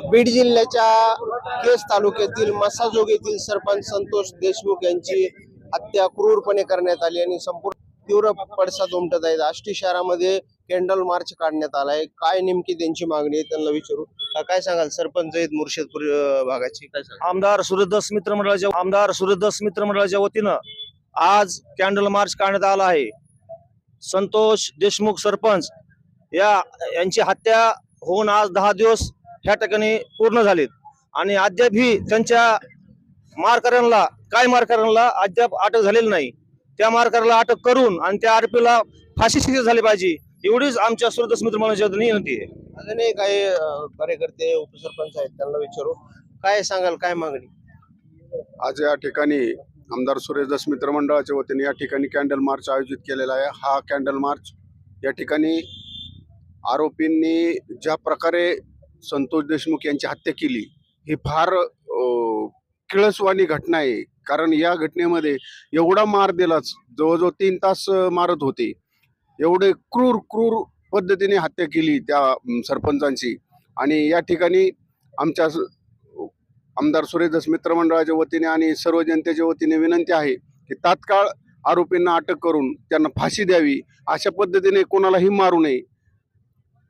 बीड जिल्ह्याच्या केस तालुक्यातील मसाजोग येथील सरपंच संतोष देशमुख यांची हत्या क्रूरपणे करण्यात आली आणि संपूर्ण तीव्र पडसाद उमटत आहेत. आष्टी शहरामध्ये कॅन्डल मार्च काढण्यात आलाय काय नेमकी त्यांची मागणी आहे त्यांना विचारू. काय सांगाल सरपंच आहेत मुर्शिदपूर भागाची? काय सांगाल? आमदार सूर्यदास मित्र मंडळाच्या आमदार सूर्यदास मित्र मंडळाच्या वतीनं आज कॅन्डल मार्च काढण्यात आला आहे. संतोष देशमुख सरपंच या यांची हत्या होऊन आज दहा दिवस ह्या ठिकाणी पूर्ण झालेत. आणि अद्यापही त्यांच्या मारकऱ्यांना काय मारकऱ्यांना अद्याप अटक झालेली नाही. त्या मारकऱ्याला अटक करून आणि त्या आरोपीला फाशी शिक्षा झाली पाहिजे एवढीच आमच्या सूर्यदास मित्र विनंती आहे. अजूनही काही कार्यकर्ते उपसरपंच आहेत त्यांना विचारू. काय सांगाल काय मागणी? आज या ठिकाणी आमदार सुरेशदास मित्र मंडळाच्या वतीने या ठिकाणी कॅन्डल मार्च आयोजित केलेला आहे. हा कॅन्डल मार्च या ठिकाणी आरोपींनी ज्या प्रकारे संतोष देशमुख यांची हत्या केली ही फार किळसवाणी घटना आहे. कारण या घटनेमध्ये एवढा मार दिलाच जवळजवळ तीन तास मारत होते. एवढे क्रूर क्रूर पद्धतीने हत्या केली त्या सरपंचांची. आणि या ठिकाणी आमच्या आमदार सुरेशदास मित्र मंडळाच्या वतीने आणि सर्व जनतेच्या वतीने विनंती आहे की तात्काळ आरोपींना अटक करून त्यांना फाशी द्यावी अशा पद्धतीने कोणालाही मारू नये.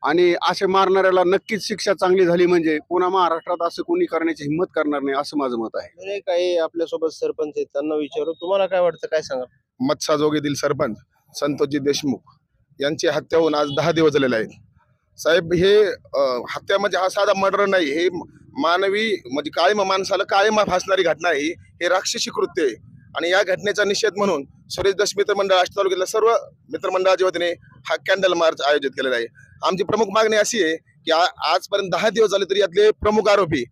आणि असे मारणाऱ्याला नक्कीच शिक्षा चांगली झाली म्हणजे पुन्हा महाराष्ट्रात असं कोणी करण्याची हिंमत करणार नाही असं माझं मत आहे. अजूनही काही आपल्यासोबत सरपंच आहेत त्यांना विचारू. तुम्हाला काय वाटतं काय सांगाल? मत्साजोग येथील सरपंच संतोषजी देशमुख यांची हत्या होऊन आज दहा दिवस झालेले आहेत. साहेब हे अं, हत्या म्हणजे हा साधा मर्डर नाही हे मानवी म्हणजे काळी माणसाला काळीमा फासणारी घटना आहे ही. हे राक्षसी कृत्य आहे. आणि या घटनेचा निषेध म्हणून सुरेश दश मित्र मंडळ आष्ट तालुक्यातल्या सर्व मित्रमंडळाच्या वतीने हा कॅन्डल मार्च आयोजित केलेला आहे. आमची प्रमुख मागणी अशी आहे की आजपर्यंत दहा दिवस झाले तरी यातले प्रमुख आरोपी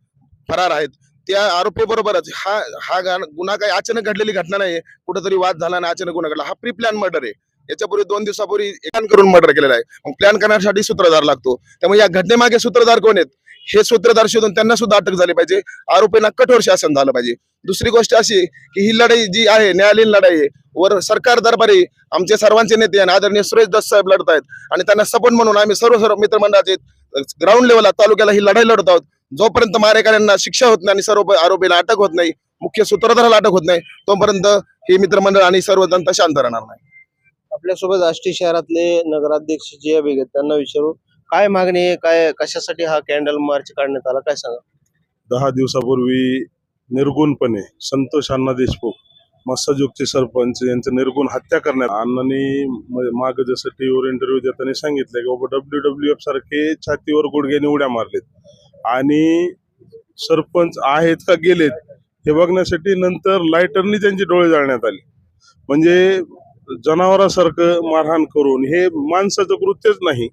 फरार आहेत. त्या आरोपी बरोबरच हा हा गुन्हा काही अचानक घडलेली घटना नाही कुठेतरी वाद झाला आणि अचानक गुन्हा घडला. हा प्री प्लॅन मर्डर आहे. याच्यापूर्वी दोन दिवसापूर्वी प्लॅन करून मर्डर केलेला आहे. मग प्लॅन करण्यासाठी सूत्रधार लागतो. त्यामुळे या घटनेमागे सूत्रधार कोण आहेत? हे सूत्रधार शोधून त्यांना सुद्धा अटक झाली पाहिजे. आरोपींना कठोर शासन झालं पाहिजे. दुसरी गोष्ट अशी की ही लढाई जी आहे न्यायालयीन लढाई आहे वर सरकार दरबारी आमचे सर्वांचे नेते आणि आदरणीय सुरेश दस साहेब लढत आहेत आणि त्यांना सपोर्ट म्हणून आम्ही सर्व सर्व मित्रमंडळाचे ग्राउंड लेवलला तालुक्याला ही लढाई लढत आहोत. जोपर्यंत मारेकऱ्यांना शिक्षा होत नाही आणि सर्व आरोपीला अटक होत नाही मुख्य सूत्रधाराला अटक होत नाही तोपर्यंत ही मित्रमंडळ आणि सर्व जनता शांत राहणार नाही. आपल्यासोबत आष्टी शहरातले नगराध्यक्ष जे अभिगत त्यांना विचारू. काय मागणी आहे? काय कशासाठी हा कॅन्डल मार्च काढण्यात आला? काय सांगा? दहा दिवसापूर्वी निर्गुणपणे संतोष अण्णा देशमुख मत्स्ययुगचे सरपंच यांचं निर्गुण हत्या करण्यात अण्णांनी माग जसं टीव्हीवर इंटरव्ह्यू देताना सांगितलं की बाबा डब्ल्यू डब्ल्यू एफ सारखे छातीवर गुडघ्याने उड्या मारलेत. आणि सरपंच आहेत का गेलेत हे बघण्यासाठी नंतर लायटरनी त्यांचे डोळे जाळण्यात आले. म्हणजे जनावरासारखं मारहाण करून हे माणसाचं कृत्यच नाही.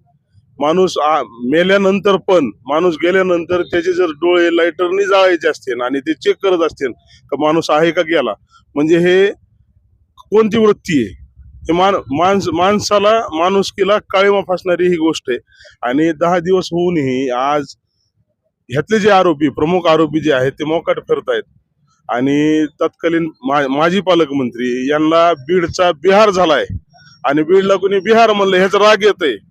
माणूस आ- मेल्यानंतर पण माणूस गेल्यानंतर त्याचे जर डोळे लायटरनी जाळायचे असतील आणि ते चेक करत असतील का माणूस आहे का गेला? म्हणजे हे कोणती वृत्ती आहे? हे मान माणस माणसाला माणुसकीला काळीमा फासणारी ही गोष्ट आहे. आणि दहा दिवस होऊनही आज ह्यातले जे आरोपी प्रमुख आरोपी जे आहेत ते मोकाट फिरतायत. आणि तत्कालीन मा- माजी पालकमंत्री यांना बीडचा बिहार झालाय. आणि बीडला कोणी बिहार म्हणलं ह्याचा राग येत आहे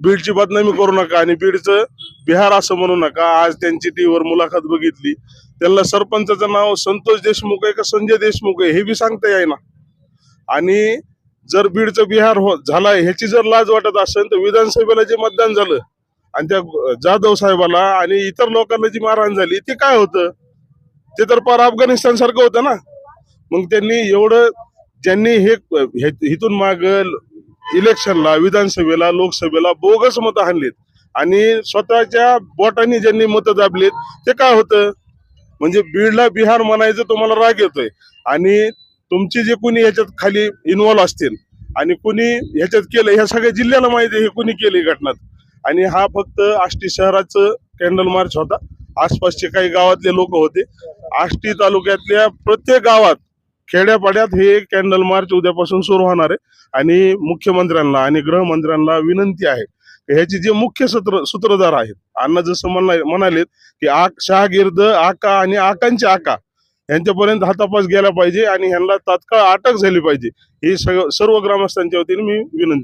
बीडची बदनामी करू नका आणि बीडचं बिहार असं म्हणू नका. आज त्यांची टीव्हीवर मुलाखत बघितली. त्यांना सरपंचाचं नाव संतोष देशमुख आहे का संजय देशमुख आहे हे बी सांगता येईना. आणि जर बीडचं बिहार हो झालाय ह्याची जर लाज वाटत असेल तर विधानसभेला जे मतदान झालं आणि त्या जाधव साहेबाला आणि इतर लोकांना जी मारहाण झाली ते काय होतं? ते तर पार अफगाणिस्तान सारखं होतं ना. मग त्यांनी एवढं ज्यांनी हे हिथून इथून माग इलेक्शनला विधानसभेला लोकसभेला बोगस मतं आणलीत. आणि स्वतःच्या बोटांनी ज्यांनी मतं दाबलीत ते काय होतं? म्हणजे बीडला बिहार म्हणायचं तुम्हाला राग येतोय. आणि तुमची जे कोणी ह्याच्यात खाली इन्व्हॉल्व असतील आणि कुणी ह्याच्यात केलं ह्या सगळ्या जिल्ह्याला माहिती आहे हे कुणी केली घटनात. आणि हा फक्त आष्टी शहराचं कॅन्डल मार्च होता. आसपासचे काही गावातले लोक होते. आष्टी तालुक्यातल्या प्रत्येक गावात खेड्यापाड्यात हे कॅन्डल मार्च उद्यापासून सुरू होणार आहे. आणि मुख्यमंत्र्यांना आणि गृहमंत्र्यांना विनंती आहे ह्याचे जे मुख्य सूत्र सूत्रधार आहेत अण्णा जसं म्हणा म्हणालेत की आक शहागिर्द आका आणि आकांचे आका यांच्यापर्यंत हातापास गेला पाहिजे आणि ह्यांना तात्काळ अटक झाली पाहिजे. ही सग- सर्व ग्रामस्थांच्या वतीने मी विनंती